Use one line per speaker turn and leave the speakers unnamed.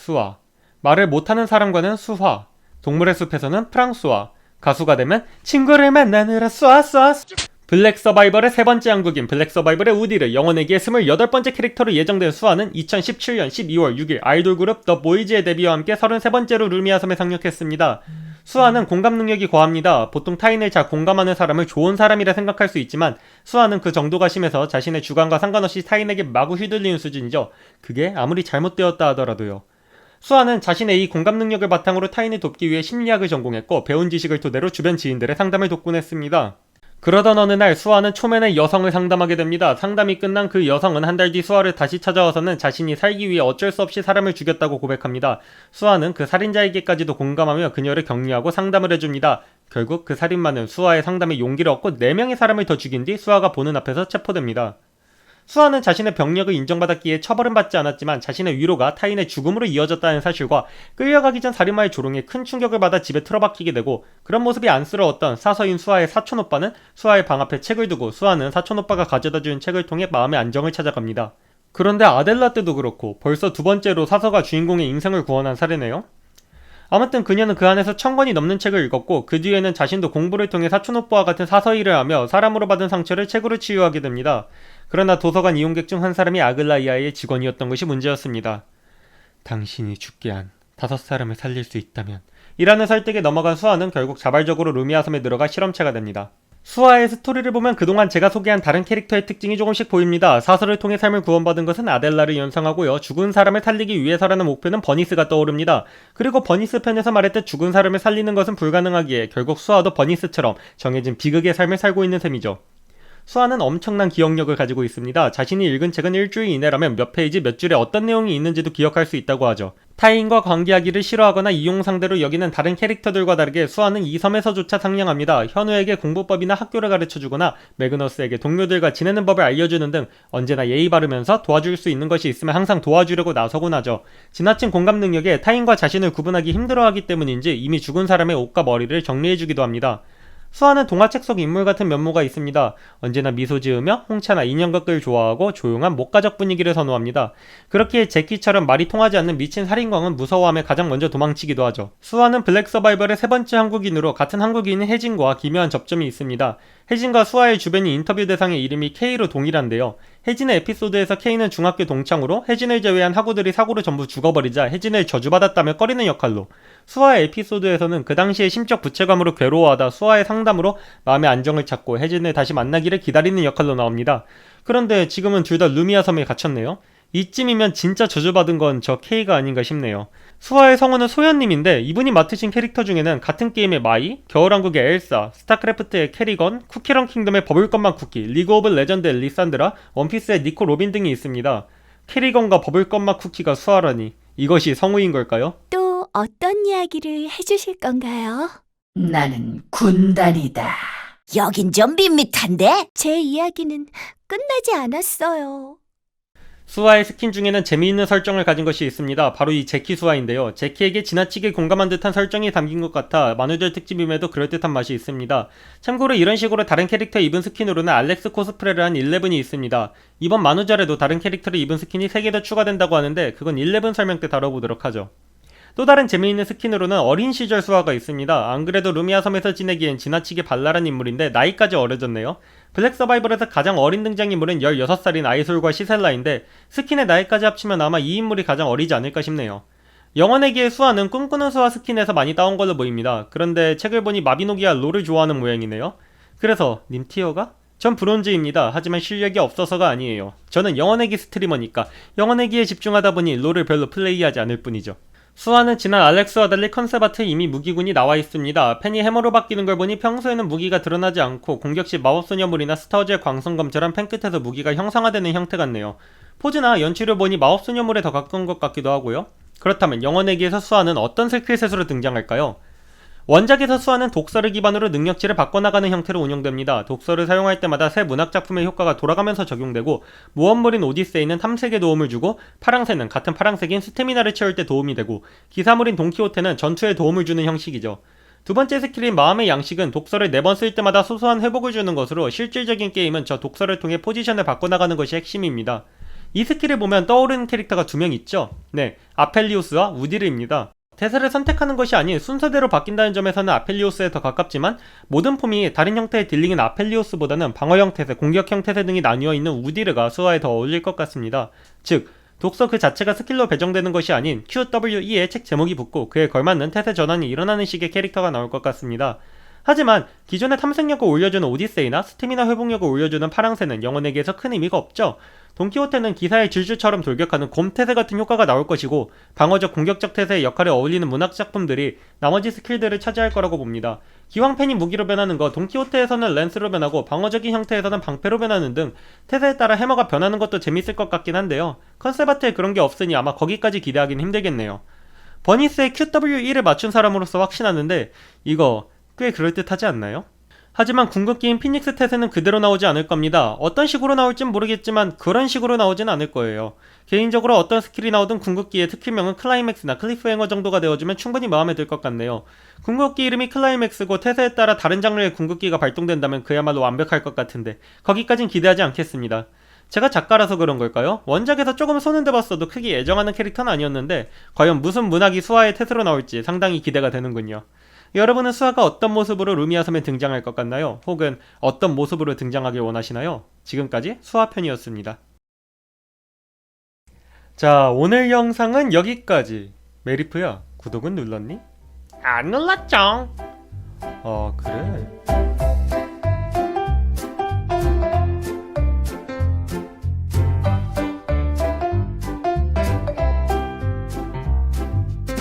수아, 말을 못하는 사람과는 수화, 동물의 숲에서는 프랑스와, 가수가 되면 친구를 만나느라 쏴쏴 블랙 서바이벌의 세 번째 한국인 블랙 서바이벌의 우디를 영원에게 28번째 캐릭터로 예정된 수아는 2017년 12월 6일 아이돌 그룹 더 보이즈의 데뷔와 함께 33번째로 루미아 섬에 상륙했습니다. 수아는 공감 능력이 과합니다. 보통 타인을 잘 공감하는 사람을 좋은 사람이라 생각할 수 있지만 수아는 그 정도가 심해서 자신의 주관과 상관없이 타인에게 마구 휘둘리는 수준이죠. 그게 아무리 잘못되었다 하더라도요. 수아는 자신의 이 공감 능력을 바탕으로 타인을 돕기 위해 심리학을 전공했고 배운 지식을 토대로 주변 지인들의 상담을 돕곤 했습니다. 그러던 어느 날 수아는 초면에 여성을 상담하게 됩니다. 상담이 끝난 그 여성은 한 달 뒤 수아를 다시 찾아와서는 자신이 살기 위해 어쩔 수 없이 사람을 죽였다고 고백합니다. 수아는 그 살인자에게까지도 공감하며 그녀를 격려하고 상담을 해줍니다. 결국 그 살인마는 수아의 상담에 용기를 얻고 4명의 사람을 더 죽인 뒤 수아가 보는 앞에서 체포됩니다. 수아는 자신의 병력을 인정받았기에 처벌은 받지 않았지만 자신의 위로가 타인의 죽음으로 이어졌다는 사실과 끌려가기 전 살인마의 조롱에 큰 충격을 받아 집에 틀어박히게 되고 그런 모습이 안쓰러웠던 사서인 수아의 사촌 오빠는 수아의 방 앞에 책을 두고 수아는 사촌 오빠가 가져다 준 책을 통해 마음의 안정을 찾아갑니다. 그런데 아델라 때도 그렇고 벌써 두 번째로 사서가 주인공의 인생을 구원한 사례네요. 아무튼 그녀는 그 안에서 천 권이 넘는 책을 읽었고 그 뒤에는 자신도 공부를 통해 사촌 오빠와 같은 사서 일을 하며 사람으로 받은 상처를 책으로 치유하게 됩니다. 그러나 도서관 이용객 중 한 사람이 아글라이아의 직원이었던 것이 문제였습니다. 당신이 죽게 한 다섯 사람을 살릴 수 있다면 이라는 설득에 넘어간 수아는 결국 자발적으로 루미아 섬에 들어가 실험체가 됩니다. 수아의 스토리를 보면 그동안 제가 소개한 다른 캐릭터의 특징이 조금씩 보입니다. 사설을 통해 삶을 구원받은 것은 아델라를 연상하고요. 죽은 사람을 살리기 위해서라는 목표는 버니스가 떠오릅니다. 그리고 버니스 편에서 말했듯 죽은 사람을 살리는 것은 불가능하기에 결국 수아도 버니스처럼 정해진 비극의 삶을 살고 있는 셈이죠. 수아는 엄청난 기억력을 가지고 있습니다. 자신이 읽은 책은 일주일 이내라면 몇 페이지 몇 줄에 어떤 내용이 있는지도 기억할 수 있다고 하죠. 타인과 관계하기를 싫어하거나 이용 상대로 여기는 다른 캐릭터들과 다르게 수아는 이 섬에서조차 상냥합니다. 현우에게 공부법이나 학교를 가르쳐주거나 매그너스에게 동료들과 지내는 법을 알려주는 등 언제나 예의 바르면서 도와줄 수 있는 것이 있으면 항상 도와주려고 나서곤 하죠. 지나친 공감 능력에 타인과 자신을 구분하기 힘들어하기 때문인지 이미 죽은 사람의 옷과 머리를 정리해주기도 합니다. 수아는 동화책 속 인물 같은 면모가 있습니다. 언제나 미소 지으며 홍차나 인형극을 좋아하고 조용한 목가적 분위기를 선호합니다. 그렇기에 제키처럼 말이 통하지 않는 미친 살인광은 무서워함에 가장 먼저 도망치기도 하죠. 수아는 블랙 서바이벌의 세 번째 한국인으로 같은 한국인인 혜진과 기묘한 접점이 있습니다. 혜진과 수아의 주변인 인터뷰 대상의 이름이 K로 동일한데요. 혜진의 에피소드에서 K는 중학교 동창으로 혜진을 제외한 학우들이 사고로 전부 죽어버리자 혜진을 저주받았다며 꺼리는 역할로 수아의 에피소드에서는 그 당시에 심적 부채감으로 괴로워하다 수아의 상 담으로 마음의 안정을 찾고 혜진을 다시 만나기를 기다리는 역할로 나옵니다. 그런데 지금은 둘 다 루미아 섬에 갇혔네요. 이쯤이면 진짜 저주받은 건 저 K가 아닌가 싶네요. 수아의 성우는 소연님인데 이분이 맡으신 캐릭터 중에는 같은 게임의 마이, 겨울왕국의 엘사, 스타크래프트의 캐리건, 쿠키런 킹덤의 버블건만 쿠키, 리그 오브 레전드의 리산드라, 원피스의 니코 로빈 등이 있습니다. 캐리건과 버블건맛 쿠키가 수아라니 이것이 성우인 걸까요?
또 어떤 이야기를 해주실 건가요?
나는 군단이다.
여긴 좀 밋밋한데?
제 이야기는 끝나지 않았어요.
수아의 스킨 중에는 재미있는 설정을 가진 것이 있습니다. 바로 이 제키 수아인데요. 제키에게 지나치게 공감한 듯한 설정이 담긴 것 같아 만우절 특집임에도 그럴듯한 맛이 있습니다. 참고로 이런 식으로 다른 캐릭터 입은 스킨으로는 알렉스 코스프레를 한 11이 있습니다. 이번 만우절에도 다른 캐릭터를 입은 스킨이 3개 더 추가된다고 하는데 그건 11 설명 때 다뤄보도록 하죠. 또 다른 재미있는 스킨으로는 어린 시절 수아가 있습니다. 안 그래도 루미아 섬에서 지내기엔 지나치게 발랄한 인물인데 나이까지 어려졌네요. 블랙 서바이벌에서 가장 어린 등장인물은 16살인 아이솔과 시셀라인데 스킨의 나이까지 합치면 아마 이 인물이 가장 어리지 않을까 싶네요. 영원의 기의 수아는 꿈꾸는 수아 스킨에서 많이 따온 걸로 보입니다. 그런데 책을 보니 마비노기와 롤을 좋아하는 모양이네요. 그래서 님 티어가? 전 브론즈입니다. 하지만 실력이 없어서가 아니에요. 저는 영원의 기 스트리머니까 영원의 기에 집중하다 보니 롤을 별로 플레이하지 않을 뿐이죠. 수아는 지난 알렉스와 달리 컨셉 아트에 이미 무기군이 나와 있습니다. 펜이 해머로 바뀌는 걸 보니 평소에는 무기가 드러나지 않고 공격 시 마법소녀물이나 스타워즈의 광선검처럼 펜 끝에서 무기가 형상화되는 형태 같네요. 포즈나 연출을 보니 마법소녀물에 더 가까운 것 같기도 하고요. 그렇다면 영원에게에서 수아는 어떤 스킬 셋으로 등장할까요? 원작에서 수아는 독서를 기반으로 능력치를 바꿔나가는 형태로 운영됩니다. 독서를 사용할 때마다 새 문학 작품의 효과가 돌아가면서 적용되고 무원물인 오디세이는 탐색에 도움을 주고 파랑새는 같은 파랑색인 스태미나를 채울 때 도움이 되고 기사물인 돈키호테는 전투에 도움을 주는 형식이죠. 두 번째 스킬인 마음의 양식은 독서를 네 번 쓸 때마다 소소한 회복을 주는 것으로 실질적인 게임은 저 독서를 통해 포지션을 바꿔나가는 것이 핵심입니다. 이 스킬을 보면 떠오르는 캐릭터가 두 명 있죠? 네, 아펠리우스와 우디르입니다. 태세를 선택하는 것이 아닌 순서대로 바뀐다는 점에서는 아펠리오스에 더 가깝지만 모든 폼이 다른 형태의 딜링인 아펠리오스보다는 방어형 태세, 공격형 태세 등이 나뉘어 있는 우디르가 수화에 더 어울릴 것 같습니다. 즉, 독서 그 자체가 스킬로 배정되는 것이 아닌 QWE에 책 제목이 붙고 그에 걸맞는 태세 전환이 일어나는 식의 캐릭터가 나올 것 같습니다. 하지만 기존의 탐색력을 올려주는 오디세이나 스태미나 회복력을 올려주는 파랑새는 영혼에게서 큰 의미가 없죠. 돈키호테는 기사의 질주처럼 돌격하는 곰태세 같은 효과가 나올 것이고 방어적 공격적 태세의 역할에 어울리는 문학 작품들이 나머지 스킬들을 차지할 거라고 봅니다. 기왕 펜이 무기로 변하는 거 돈키호테에서는 랜스로 변하고 방어적인 형태에서는 방패로 변하는 등 태세에 따라 해머가 변하는 것도 재밌을 것 같긴 한데요. 컨셉 아트에 그런 게 없으니 아마 거기까지 기대하기는 힘들겠네요. 버니스의 QW1을 맞춘 사람으로서 확신하는데 이거 꽤 그럴듯하지 않나요? 하지만 궁극기인 피닉스 태세는 그대로 나오지 않을 겁니다. 어떤 식으로 나올진 모르겠지만 그런 식으로 나오진 않을 거예요. 개인적으로 어떤 스킬이 나오든 궁극기의 특킬명은 클라이맥스나 클리프행어 정도가 되어주면 충분히 마음에 들 것 같네요. 궁극기 이름이 클라이맥스고 태세에 따라 다른 장르의 궁극기가 발동된다면 그야말로 완벽할 것 같은데 거기까진 기대하지 않겠습니다. 제가 작가라서 그런 걸까요? 원작에서 조금 손은 대봤어도 크게 애정하는 캐릭터는 아니었는데 과연 무슨 문학이 수아의 태세로 나올지 상당히 기대가 되는군요. 여러분은 수아가 어떤 모습으로 루미아 섬에 등장할 것 같나요? 혹은 어떤 모습으로 등장하길 원하시나요? 지금까지 수아편이었습니다. 자, 오늘 영상은 여기까지. 메리프야, 구독은 눌렀니? 안 눌렀죠. 아, 그래.